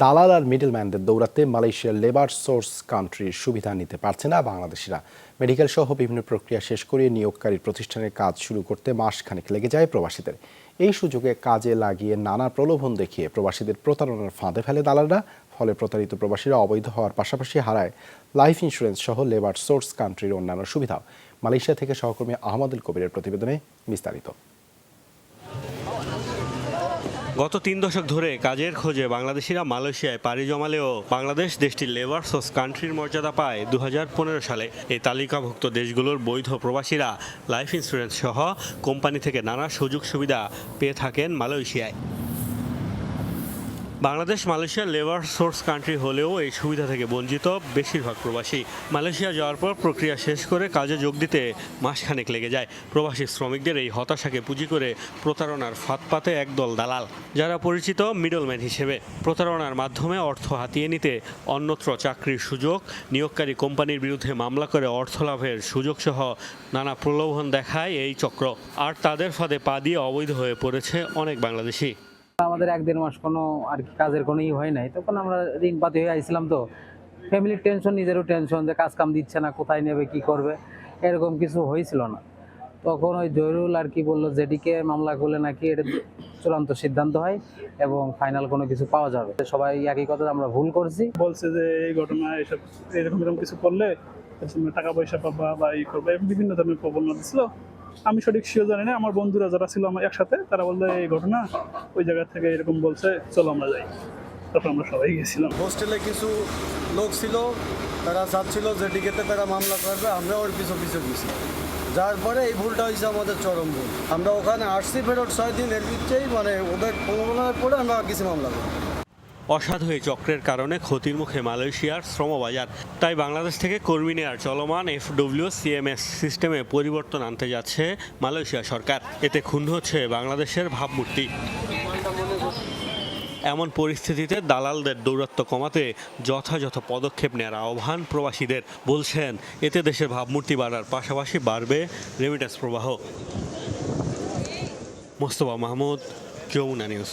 দালাল আর মিডলম্যানদের দৌড়াতে মালয়েশিয়ার লেবার সোর্স কান্ট্রির সুবিধা নিতে পারছে না বাংলাদেশিরা। মেডিকেল সহ বিভিন্ন প্রক্রিয়া শেষ করে নিয়োগকারী প্রতিষ্ঠানের কাজ শুরু করতে মাসখানেক লেগে যায় প্রবাসীদের। এই সুযোগে কাজে লাগিয়ে নানা প্রলোভন দেখিয়ে প্রবাসীদের প্রতারণার ফাঁদে ফেলে দালালরা, ফলে প্রতারিত প্রবাসীরা অবৈধ হওয়ার পাশাপাশি হারায়। লাইফ ইন্স্যুরেন্স সহ লেবার সোর্স কান্ট্রির অন্যান্য সুবিধাও। মালয়েশিয়া থেকে সহকর্মী আহমদুল কবিরের প্রতিবেদনে বিস্তারিত। গত তিন দশক ধরে কাজের খোঁজে বাংলাদেশিরা মালয়েশিয়ায় পাড়ি জমালেও বাংলাদেশ দেশটির লেবার সোর্স কান্ট্রির মর্যাদা পায় দু পনেরো সালে। এই তালিকাভুক্ত দেশগুলোর বৈধ প্রবাসীরা লাইফ ইন্স্যুরেন্স সহ কোম্পানি থেকে নানা সুযোগ সুবিধা পেয়ে থাকেন মালয়েশিয়ায়। Bangladesh, Malaysia labour source country হলেও এই সুবিধা থেকে বঞ্চিত বেশিরভাগ প্রবাসী। মালয়েশিয়া যাওয়ার পর প্রক্রিয়া শেষ করে কাজে যোগ দিতে মাসখানেক লেগে যায়। প্রবাসী শ্রমিকদের এই হতাশাকে পুঁজি করে প্রতারণার ফাঁদ পাতে একদল দালাল, যারা পরিচিত মিডলম্যান হিসেবে। প্রতারণার মাধ্যমে অর্থ হাতিয়ে নিতে অন্যত্র চাকরির সুযোগ, নিয়োগকারী কোম্পানির বিরুদ্ধে মামলা করে অর্থ লাভের সুযোগ সহ নানা প্রলোভন দেখায় এই চক্র। আর তাদের ফাঁদে পা দিয়ে অবৈধ হয়ে পড়েছে অনেক বাংলাদেশি। আমাদের এক দেড় মাস কোনো আর কি কাজের কোনো ই হয় নাই। তখন আমরা ঋণ পাতি হয়ে আইছিলাম তো। ফ্যামিলির টেনশন নিজেরও টেনশন যে কাজ কাম দিচ্ছে না, কোথায় নেবে, কি করবে, এরকম কিছু হয়েছিল না। তখন ওই জহিরুল আর কি বলল যেটিকে মামলা করলে নাকি এটা চূড়ান্ত সিদ্ধান্ত হয় এবং ফাইনাল কোনো কিছু পাওয়া যাবে। সবাই একই কথা আমরা ভুল করছি। বলছে যে এই ঘটনা, এসব এরকম এরকম কিছু করলে টাকা পয়সা পাবা বা ই করবে বিভিন্ন ধরনের প্রবণতা দিছিল আমি সঠিক শিও জানি না, আমার বন্ধুরা যারা ছিল আমার একসাথে, তারা বলল, এই ঘটনা ওই জায়গা থেকে এরকম বলছে, চলো আমরা যাই। তারপর আমরা সবাই গেছিলাম। হোস্টেলে কিছু লোক ছিল, তারা চাচ্ছিল যে টিকেটে তারা মামলা করবে, আমরা ওর পিছু পিছু গেছি। যার পরে এই ভুলটা হয়েছে আমাদের চরম ভুল। আমরা ওখানে আসছি ফেরত ছয় দিন এর মানে ওদের প্রলোভনের পরে আমরা কিছু মামলা করি অসাধু এই চক্রের কারণে ক্ষতির মুখে মালয়েশিয়ার শ্রমবাজার। তাই বাংলাদেশ থেকে কর্মী নেয়ার চলমান এফডব্লিউ সিএমএস সিস্টেমে পরিবর্তন আনতে যাচ্ছে মালয়েশিয়া সরকার। এতে ক্ষুণ্ণ হচ্ছে বাংলাদেশের ভাবমূর্তি। এমন পরিস্থিতিতে দালালদের দৌরাত্ম কমাতে যথাযথ পদক্ষেপ নেওয়ার আহ্বান প্রবাসীদের, বলছেন, এতে দেশের ভাবমূর্তি বাড়ার পাশাপাশি বাড়বে রেমিটেন্স প্রবাহ। মোস্তফা মাহমুদ, যমুনা নিউজ।